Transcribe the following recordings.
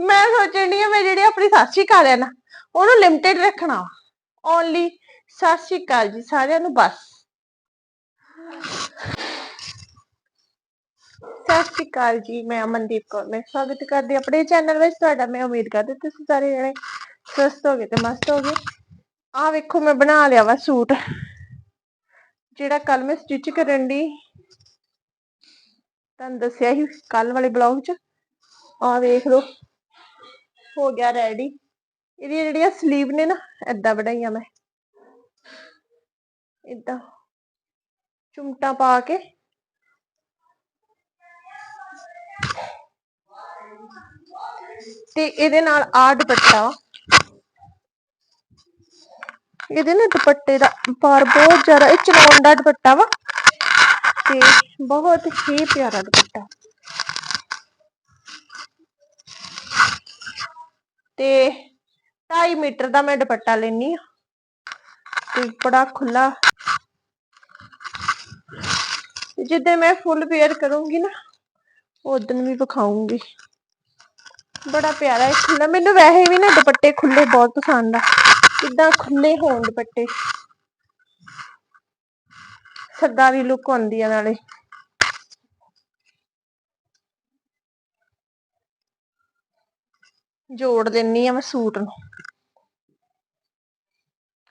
ਮੈਂ ਸੋਚਣ ਡਈ ਮੈਂ ਜਿਹੜੀ ਆਪਣੀ ਸਤਿ ਸ਼੍ਰੀ ਅਕਾਲ ਹੈ ਨਾ, ਉਹਨੂੰ ਲਿਮਟਿਡ ਰੱਖਣਾ ਓਨਲੀ ਸਤਿ ਸ਼੍ਰੀ ਅਕਾਲ ਜੀ, ਸਾਰਿਆਂ ਨੂੰ ਬਸ। ਸਤਿ ਸ਼੍ਰੀ ਅਕਾਲ ਜੀ, ਮੈਂ ਅਮਨਦੀਪ ਕੌਰ, ਮੈਂ ਸਵਾਗਤ ਕਰਦੀ ਆਪਣੇ ਚੈਨਲ ਵਿੱਚ ਤੁਹਾਡਾ ਮੈਂ ਉਮੀਦ ਕਰਦੀ ਤੁਸੀਂ ਸਾਰੇ ਜਣੇ ਸਵਸਥ ਹੋਗੇ ਤੇ ਮਸਤ ਹੋਗੇ ਆਹ ਵੇਖੋ, ਮੈਂ ਬਣਾ ਲਿਆ ਵਾ ਸੂਟ, ਜਿਹੜਾ ਕੱਲ ਮੈਂ ਸਟਿਚ ਕਰਨ ਦੀ ਤੁਹਾਨੂੰ ਦੱਸਿਆ ਸੀ ਕੱਲ ਵਾਲੇ ਬਲੌਗ 'ਚ। ਆਹ ਵੇਖ ਲਓ। ਹੋ ਗਿਆ ਰੈਡੀ ਇਹਦੀਆਂ ਜਿਹੜੀਆਂ ਸਲੀਵ ਨੇ ਨਾ, ਏਦਾਂ ਬਣਾਈਆਂ ਮੈਂ। ਏਦਾਂ। ਚੁੰਮਟਾ ਪਾ ਕੇ। ਤੇ ਇਹਦੇ ਨਾਲ ਆ ਦੁਪੱਟਾ। ਵਾ। ਇਹਦੇ ਨਾ ਦੁਪੱਟੇ ਦਾ ਪਾਰ ਬਹੁਤ ਜ਼ਿਆਦਾ, ਇਹ ਚਨੌਨ ਦਾ ਦੁਪੱਟਾ ਵਾ। ਤੇ ਬਹੁਤ ਹੀ ਪਿਆਰਾ ਦੁਪੱਟਾ। ਤੇ 2.5 ਮੀਟਰ ਦਾ ਮੈਂ ਦੁਪੱਟਾ ਲੈਣੀ ਆ ਤੇ ਬੜਾ ਖੁੱਲਾ ਜਿੱਦਾਂ ਮੈਂ ਫੁੱਲ ਪੇਅਰ ਕਰੂੰਗੀ ਨਾ ਉਦੋਂ ਵੀ ਵਿਖਾਉਂਗੀ ਬੜਾ ਪਿਆਰਾ ਹੈ ਖੁੱਲਾ ਮੈਨੂੰ ਵੈਸੇ ਵੀ ਨਾ ਦੁਪੱਟੇ ਖੁੱਲੇ ਬਹੁਤ ਪਸੰਦ ਆ। ਕਿੱਦਾਂ ਖੁੱਲੇ ਹੋਣ ਦੁਪੱਟੇ। ਸਰਦਾਰੀ ਲੁੱਕ ਆਉਂਦੀ ਆ ਨਾਲੇ। ਜੋੜ ਦਿੰਨੀ ਆ ਮੈਂ ਸੂਟ ਨੂੰ।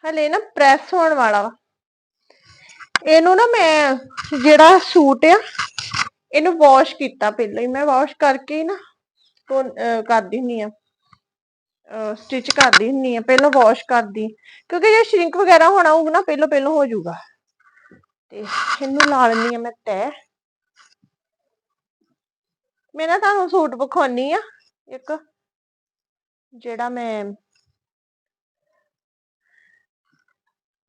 ਹਲੇ ਨਾ ਪ੍ਰੈਸ ਹੋਣ ਵਾਲਾ ਵਾ। ਇਹਨੂੰ ਨਾ ਮੈਂ ਜਿਹੜਾ ਸੂਟ ਆ, ਇਹਨੂੰ ਵਾਸ਼ ਕੀਤਾ ਪਹਿਲਾਂ ਹੀ। ਮੈਂ ਵਾਸ਼ ਕਰਕੇ ਨਾ ਕਰਦੀ ਹੁੰਨੀ ਆ। ਸਟਿਚ ਕਰਦੀ ਹੁੰਨੀ ਆ। ਪਹਿਲਾਂ ਵਾਸ਼ ਕਰਦੀ। ਕਿਉਂਕਿ ਜੇ ਸ਼ਰਿੰਕ ਵਗੈਰਾ ਹੋਣਾ ਹੋਊਗਾ ਨਾ, ਪਹਿਲਾਂ ਪਹਿਲਾਂ ਹੋ ਜਾਊਗਾ। ਤੇ ਇਹਨੂੰ ਲਾ ਲੈਂਦੀ ਆ ਮੈਂ ਤੈ ਮੈਂ ਨਾ ਤੁਹਾਨੂੰ ਸੂਟ ਵਿਖਾਉਣੀ ਆ। ਇੱਕ ਜਿਹੜਾ ਮੈਂ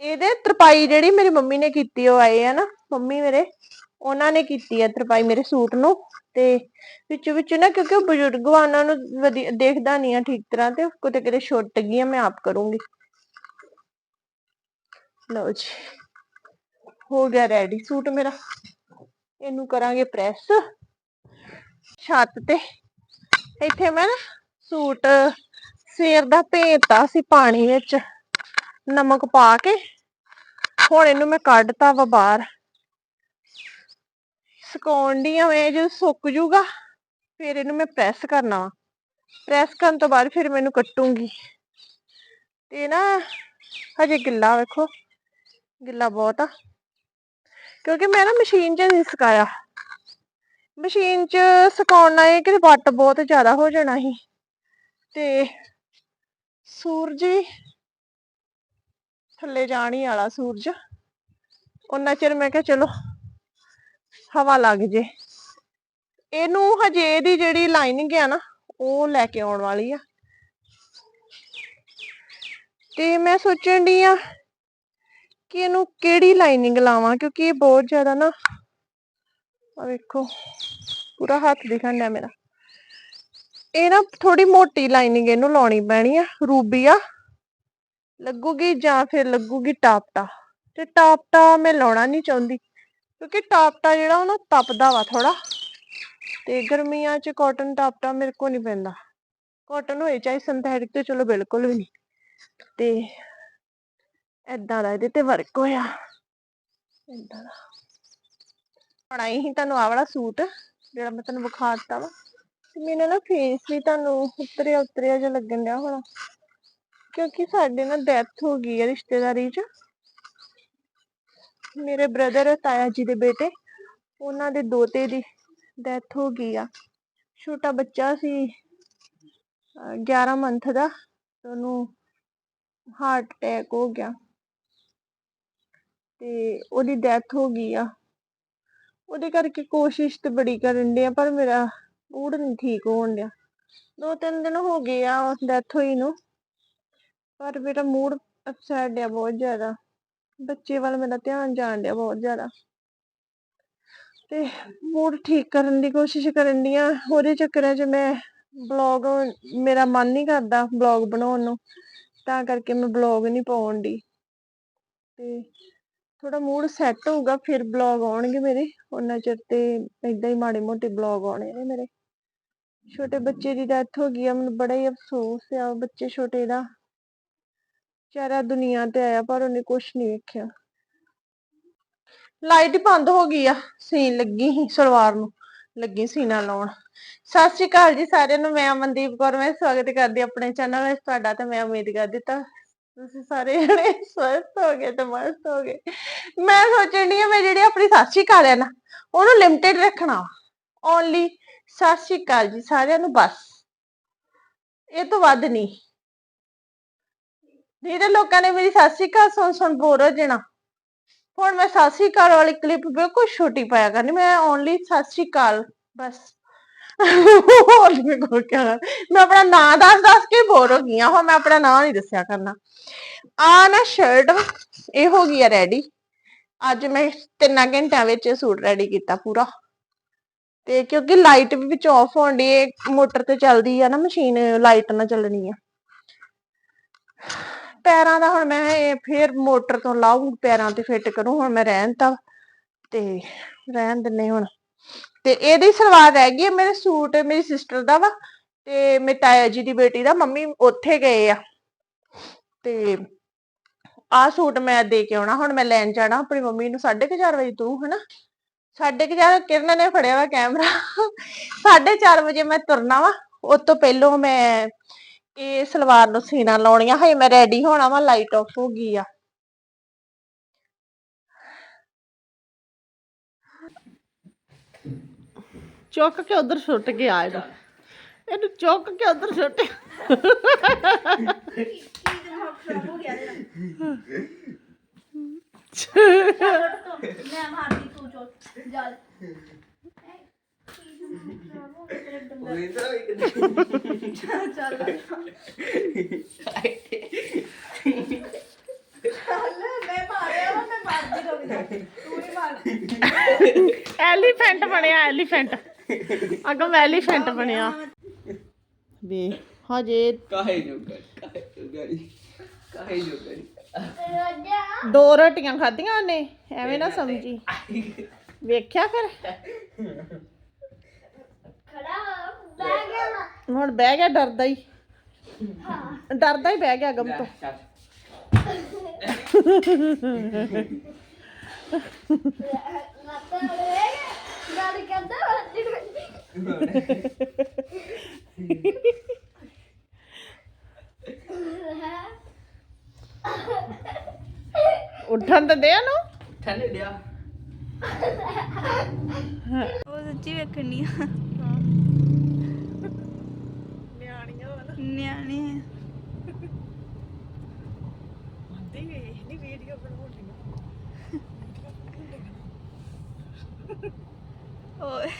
ਇਹਦੇ ਤਰਪਾਈ ਜਿਹੜੀ ਮੇਰੀ ਮੰਮੀ ਨੇ ਕੀਤੀ, ਉਹ ਆਏ ਆ ਨਾ ਮੰਮੀ ਮੇਰੇ, ਉਹਨਾਂ ਨੇ ਕੀਤੀ ਆ ਤਰਪਾਈ ਮੇਰੇ ਸੂਟ ਨੂੰ ਤੇ ਵਿੱਚ ਵਿੱਚ ਨਾ ਕਿਉਂਕਿ ਉਹ ਬਜ਼ੁਰਗ ਵਾ ਉਹਨਾਂ ਨੂੰ ਦੇਖਦਾ ਨਹੀਂ ਆ ਠੀਕ ਤਰ੍ਹਾਂ ਤੇ ਕਿਤੇ ਕਿਤੇ ਛੁੱਟ ਗਈ ਮੈਂ ਆਪ ਕਰੂੰਗੀ। ਲਓ ਜੀ, ਹੋ ਗਿਆ ਰੈਡੀ ਸੂਟ ਮੇਰਾ। ਇਹਨੂੰ ਕਰਾਂਗੇ ਪ੍ਰੈਸ ਛੱਤ ਤੇ, ਇੱਥੇ ਮੈਂ ਨਾ ਸੂਟ ਸਵੇਰ ਦਾ ਭੇਤਾ ਸੀ ਪਾਣੀ ਵਿੱਚ, ਨਮਕ ਪਾ ਕੇ, ਹੁਣ ਇਹਨੂੰ ਮੈਂ ਕੱਢਤਾ ਵਾ ਬਾਹਰ। ਸੁਕਾਉਣ ਦੀ ਆ ਜਦੋਂ ਸੁੱਕ ਜੂਗਾ, ਫਿਰ ਇਹਨੂੰ ਮੈਂ ਪ੍ਰੈਸ ਕਰਨਾ ਵਾ। ਪ੍ਰੈਸ ਕਰਨ ਤੋਂ ਬਾਅਦ ਫਿਰ ਮੈਨੂੰ ਕੱਟੂਗੀ। ਤੇ ਨਾ, ਹਜੇ ਗਿੱਲਾ ਵੇਖੋ, ਗਿੱਲਾ ਬਹੁਤ ਆ। ਕਿਉਂਕਿ ਮੈਂ ਨਾ ਮਸ਼ੀਨ 'ਚ ਨਹੀਂ ਸੁਕਾਇਆ। ਮਸ਼ੀਨ 'ਚ ਸੁਕਾਉਣਾ ਨਾਲ ਇਹ ਕਿ ਵੱਟ ਬਹੁਤ ਜ਼ਿਆਦਾ ਹੋ ਜਾਣਾ ਸੀ। ਤੇ ਸੂਰਜ ਵੀ ਥੱਲੇ ਜਾਣ ਹੀ ਵਾਲਾ ਸੂਰਜ। ਉਹਨਾਂ ਚਿਰ ਮੈਂ ਕਿਹਾ, ਚਲੋ, ਹਵਾ ਲੱਗ ਜੇ। ਇਹਨੂੰ ਹਜੇ ਇਹਦੀ ਜਿਹੜੀ ਲਾਈਨਿੰਗ ਆ ਨਾ, ਉਹ ਲੈ ਕੇ ਆਉਣ ਵਾਲੀ ਆ। ਤੇ ਮੈਂ ਸੋਚਣ ਦੀ ਆ ਕਿ ਇਹਨੂੰ ਕਿਹੜੀ ਲਾਈਨਿੰਗ ਲਾਵਾਂ, ਕਿਉਂਕਿ ਇਹ ਬਹੁਤ ਜ਼ਿਆਦਾ ਨਾ ਆ ਵੇਖੋ, ਪੂਰਾ ਹੱਥ ਦਿਖਣ ਡਿਆ ਮੇਰਾ। ਇਹ ਨਾ ਥੋੜੀ ਮੋਟੀ ਲਾਈਨਿੰਗ ਇਹਨੂੰ ਲਾਉਣੀ ਪੈਣੀ ਆ ਰੂਬੀਆ ਲੱਗੂਗੀ ਜਾਂ ਫਿਰ ਲੱਗੂਗੀ ਟਾਪਟਾ। ਤੇ ਟਾਪਟਾ ਮੈਂ ਲਾਉਣਾ ਨਹੀਂ ਚਾਹੁੰਦੀ, ਕਿਉਂਕਿ ਟਾਪਟਾ ਜਿਹੜਾ ਉਹ ਨਾ ਤਪਦਾ ਵਾ ਥੋੜਾ ਤੇ ਗਰਮੀਆਂ 'ਚ ਕਾਟਨ ਟਾਪਟਾ ਮੇਰੇ ਕੋ ਨਹੀਂ ਪੈਂਦਾ। ਕਾਟਨ ਹੋਏ ਚਾਹੇ ਸਿੰਥੈਟਿਕ ਤੇ ਚਲੋ ਬਿਲਕੁਲ ਵੀ ਨਹੀਂ। ਤੇ ਏਦਾਂ ਦਾ ਇਹਦੇ ਤੇ ਵਰਕ ਹੋਇਆ। ਏਦਾਂ ਦਾ। ਬਣਾਈ ਸੀ ਤੁਹਾਨੂੰ ਆਹ ਵਾਲਾ ਸੂਟ, ਜਿਹੜਾ ਮੈਂ ਤੁਹਾਨੂੰ ਵਿਖਾ ਦਿੱਤਾ ਵਾ। ਮੇਰੇ ਨਾ ਫੇਸ ਵੀ ਤੁਹਾਨੂੰ ਉਤਰਿਆ ਉਤਰਿਆ ਜਿਹਾ ਲੱਗਣ ਡਿਆ ਹੋਣਾ। ਕਿਉਂਕਿ ਸਾਡੇ ਨਾ ਡੈਥ ਹੋ ਗਈ ਹੈ ਰਿਸ਼ਤੇਦਾਰੀ 'ਚ। ਮੇਰੇ ਬ੍ਰਦਰ ਤਾਇਆ ਜੀ ਦੇ ਬੇਟੇ, ਉਹਨਾਂ ਦੇ ਦੋਤੇ ਦੀ ਡੈਥ ਹੋ ਗਈ ਆ। ਛੋਟਾ ਬੱਚਾ ਸੀ 11 ਮੰਥ ਦਾ ਉਹਨੂੰ ਹਾਰਟ ਅਟੈਕ ਹੋ ਗਿਆ। ਤੇ ਉਹਦੀ ਡੈਥ ਹੋ ਗਈ ਆ। ਉਹਦੇ ਕਰਕੇ ਕੋਸ਼ਿਸ਼ ਤੇ ਬੜੀ ਕਰਨ ਡਿਆ, ਪਰ ਮੇਰਾ ਮੂਡ ਨਹੀਂ ਠੀਕ ਹੋਣ ਡਿਆ। ਦੋ ਤਿੰਨ ਦਿਨ ਹੋ ਗਏ ਆ ਡੈਥ ਹੋਈ ਨੂੰ। ਪਰ ਮੇਰਾ ਮੂਡ ਅਪਸੈਟ ਆ ਬਹੁਤ ਜ਼ਿਆਦਾ। ਬੱਚੇ ਵੱਲ ਮੇਰਾ ਧਿਆਨ ਜਾਣ ਡਿਆ ਬਹੁਤ ਜ਼ਿਆਦਾ। ਤੇ ਮੂਡ ਠੀਕ ਕਰਨ ਦੀ ਕੋਸ਼ਿਸ਼ ਕਰਨ ਦੀ ਆ। ਉਹਦੇ ਚੱਕਰਾਂ 'ਚ ਮੈਂ ਬਲੌਗ ਮੇਰਾ ਮਨ ਨਹੀਂ ਕਰਦਾ ਬਲੌਗ ਬਣਾਉਣ ਨੂੰ। ਤਾਂ ਕਰਕੇ ਮੈਂ ਬਲੌਗ ਨਹੀਂ ਪਾਉਣ ਦੀ ਤੇ ਥੋੜਾ ਮੂਡ ਸੈੱਟ ਹੋਊਗਾ, ਫਿਰ ਬਲੌਗ ਆਉਣਗੇ ਮੇਰੇ। ਉਹਨਾਂ ਚਿਰ ਤੇ ਏਦਾਂ ਹੀ ਮਾੜੇ ਮੋਟੇ ਬਲੌਗ ਆਉਣੇ ਨੇ ਮੇਰੇ। ਛੋਟੇ ਬੱਚੇ ਦੀ ਡੈਥ ਹੋ ਗਈ ਆ, ਮੈਨੂੰ ਬੜਾ ਹੀ ਅਫਸੋਸ ਆ ਬੱਚੇ ਛੋਟੇ ਦਾ। ਵਿਚਾਰਾ ਦੁਨੀਆ ਤੇ ਆਇਆ ਪਰ ਉਹਨੇ ਕੁਛ ਨਹੀਂ ਵੇਖਿਆ। ਲਾਈਟ ਬੰਦ ਹੋ ਗਈ ਆ, ਸੀਨ ਲੱਗੀ ਸੀ ਸਲਵਾਰ ਨੂੰ, ਲੱਗੀ ਸੀਨਾ ਲਾਉਣ। ਸਤਿ ਸ਼੍ਰੀ ਅਕਾਲ ਜੀ ਸਾਰਿਆਂ ਨੂੰ, ਮੈਂ ਅਮਨਦੀਪ ਕੌਰ, ਮੈਂ ਸਵਾਗਤ ਕਰਦੀ ਆਪਣੇ ਚੈਨਲ ਵਿੱਚ, ਤੁਹਾਡਾ ਤੇ ਮੈਂ ਉਮੀਦ ਕਰਦੀ ਤਾਂ ਤੁਸੀਂ ਸਾਰੇ ਜਣੇ ਸਵਸਥ ਹੋ ਗਏ ਤੇ ਮਸਤ ਹੋ ਗਏ। ਮੈਂ ਸੋਚਣ ਡਈ ਮੈਂ ਜਿਹੜੀ ਆਪਣੀ ਸਤਿ ਸ਼੍ਰੀ ਅਕਾਲ ਹੈ ਨਾ, ਉਹਨੂੰ ਲਿਮਟਿਡ ਰੱਖਣਾ ਓਨਲੀ ਸਤਿ ਸ਼੍ਰੀ ਅਕਾਲ ਜੀ ਸਾਰਿਆਂ ਨੂੰ ਬਸ। ਇਹ ਤੋਂ ਵੱਧ ਨਹੀਂ। ਨਹੀਂ ਲੋਕਾਂ ਨੇ ਮੇਰੀ ਸਤਿ ਸ਼੍ਰੀ ਅਕਾਲ ਸੁਣ ਸੁਣ ਬੋਰ ਹੋ ਜਾਣਾ। ਹੁਣ ਮੈਂ ਸਤਿ ਸ਼੍ਰੀ ਅਕਾਲ ਵਾਲੀ ਕਲਿੱਪ ਬਿਲਕੁਲ ਛੋਟੀ ਪਾਇਆ ਕਰਨੀ, ਮੈਂ ਓਨਲੀ ਸਤਿ ਸ਼੍ਰੀ ਅਕਾਲ, ਬਸ। ਹੋਰ ਨੀ ਕੋਲ ਕਿਆ ਮੈਂ ਆਪਣਾ ਨਾਂ ਦੱਸ ਦੱਸ ਕੇ ਬੋਰ ਹੋ ਗਈ ਹਾਂ। ਹੁਣ ਮੈਂ ਆਪਣਾ ਨਾਂ ਨਹੀਂ ਦੱਸਿਆ ਕਰਨਾ। ਆ ਨਾ ਸ਼ਰਟ ਇਹ ਹੋ ਗਈ ਆ ਰੈਡੀ ਅੱਜ ਮੈਂ ਤਿੰਨਾਂ ਘੰਟਿਆਂ ਵਿੱਚ ਇਹ ਸੂਟ ਰੈਡੀ ਕੀਤਾ ਪੂਰਾ। ਤੇ ਕਿਉਂਕਿ ਲਾਈਟ ਵੀ ਵਿੱਚ ਆਫ ਹੋਣ ਦੀ ਮੋਟਰ ਤੇ ਚੱਲਦੀ ਆ ਨਾ ਮਸ਼ੀਨ ਲਾਈਟ ਨਾ ਚੱਲਣੀ ਆ। ਪੈਰਾਂ ਦਾ ਹੁਣ ਮੈਂ ਇਹ ਫੇਰ ਮੋਟਰ ਤੋਂ ਲਾਊਂ, ਪੈਰਾਂ ਤੇ ਫਿੱਟ ਕਰੂੰ, ਹੁਣ ਮੈਂ ਰਹਿਣ ਤਾ, ਤੇ ਰਹਿਣ ਦਿੰਨੇ ਹੁਣ। ਤੇ ਇਹਦੀ ਸਲਵਾਰ ਰਹਿ ਗਈ ਹੈ ਮੇਰੇ ਸੂਟ ਮੇਰੀ ਸਿਸਟਰ ਦਾ ਵਾ, ਤੇ ਮੇਰੇ ਤਾਇਆ ਜੀ ਦੀ ਬੇਟੀ ਦਾ, ਮੰਮੀ ਉੱਥੇ ਗਏ ਆ। ਤੇ ਆ ਸੂਟ ਮੈਂ ਦੇ ਕੇ ਆਉਣਾ, ਹੁਣ ਮੈਂ ਲੈਣ ਜਾਣਾ, ਆਪਣੀ ਮੰਮੀ ਨੂੰ 4:30 ਵਜੇ ਤੂੰ ਹਨਾ? 4:30 ਕਿਰਨ ਨੇ ਫੜਿਆ ਵਾ ਕੈਮਰਾ। 4:30 ਵਜੇ ਮੈਂ ਤੁਰਨਾ ਵਾ ਉਸ ਤੋਂ ਪਹਿਲਾਂ ਮੈਂ ਇਹ ਸਲਵਾਰ ਨੂੰ ਸੀਨਾ ਲਾਉਣੀਆਂ ਹਜੇ ਮੈਂ ਰੈਡੀ ਹੋਣਾ ਵਾ ਲਾਈਟ ਆਫ ਹੋ ਗਈ ਆ। ਚੁੱਕ ਕੇ ਉਧਰ ਸੁੱਟ ਕੇ ਆ ਇਹਨੂੰ। ਇਹਨੂੰ ਚੁੱਕ ਕੇ ਉਧਰ ਸੁੱਟ ਮੈਂ ਮਾਰਦੀ ਤੂੰ ਚੋ ਜਲ ਮੈਂ ਮਾਰਿਆ ਵਾ ਮੈਂ ਮਾਰਦੀ ਰਹੂੰਗੀ ਤੂੰ ਹੀ ਮਾਰ ਐਲੀਫੈਂਟ ਬਣਿਆ। ਐਲੀਫੈਂਟ ਅਗਮ ਐਲੀਫੈਂਟ ਬਣਿਆ ਵੇ ਹਜੇ ਕਾਹੇ ਜੋਗਾ ਕਾਹੇ ਜੋਗਾ ਕਾਹੇ ਜੋਗਾ ਦੋ ਰੋਟੀਆਂ ਖਾਧੀਆਂ ਉਹਨੇ ਐਵੇਂ ਨਾ ਸਮਝੀ। ਵੇਖਿਆ ਫਿਰ? ਖੜਾ ਬਹਿ ਗਿਆ ਵਾ। ਹੁਣ ਬਹਿ ਗਿਆ ਡਰਦਾ ਹੀ। ਡਰਦਾ ਹੀ ਬਹਿ ਗਿਆ ਅਗਮ ਤੋਂ। ਚੱਲ। ਮਾਤਾ ਰੇ ਗੱਲ ਕਰਦਾ ਵੱਡੀ ਉੱਠਣ ਤੇ ਦੇ ਉਹਨੂੰ। ਠੰਡੇ ਡਿਆ। ਉਹ ਸੱਚੀ ਵੇਖਣੀ ਆ। ਨਿਆਣੀਆਂ ਵਾਲਾ। ਨਿਆਣੇ ਆਂਦੀ ਵੇਖ ਨਹੀਂ ਵੀਡੀਓ ਬਣਾਉਣੀ ਓਏ।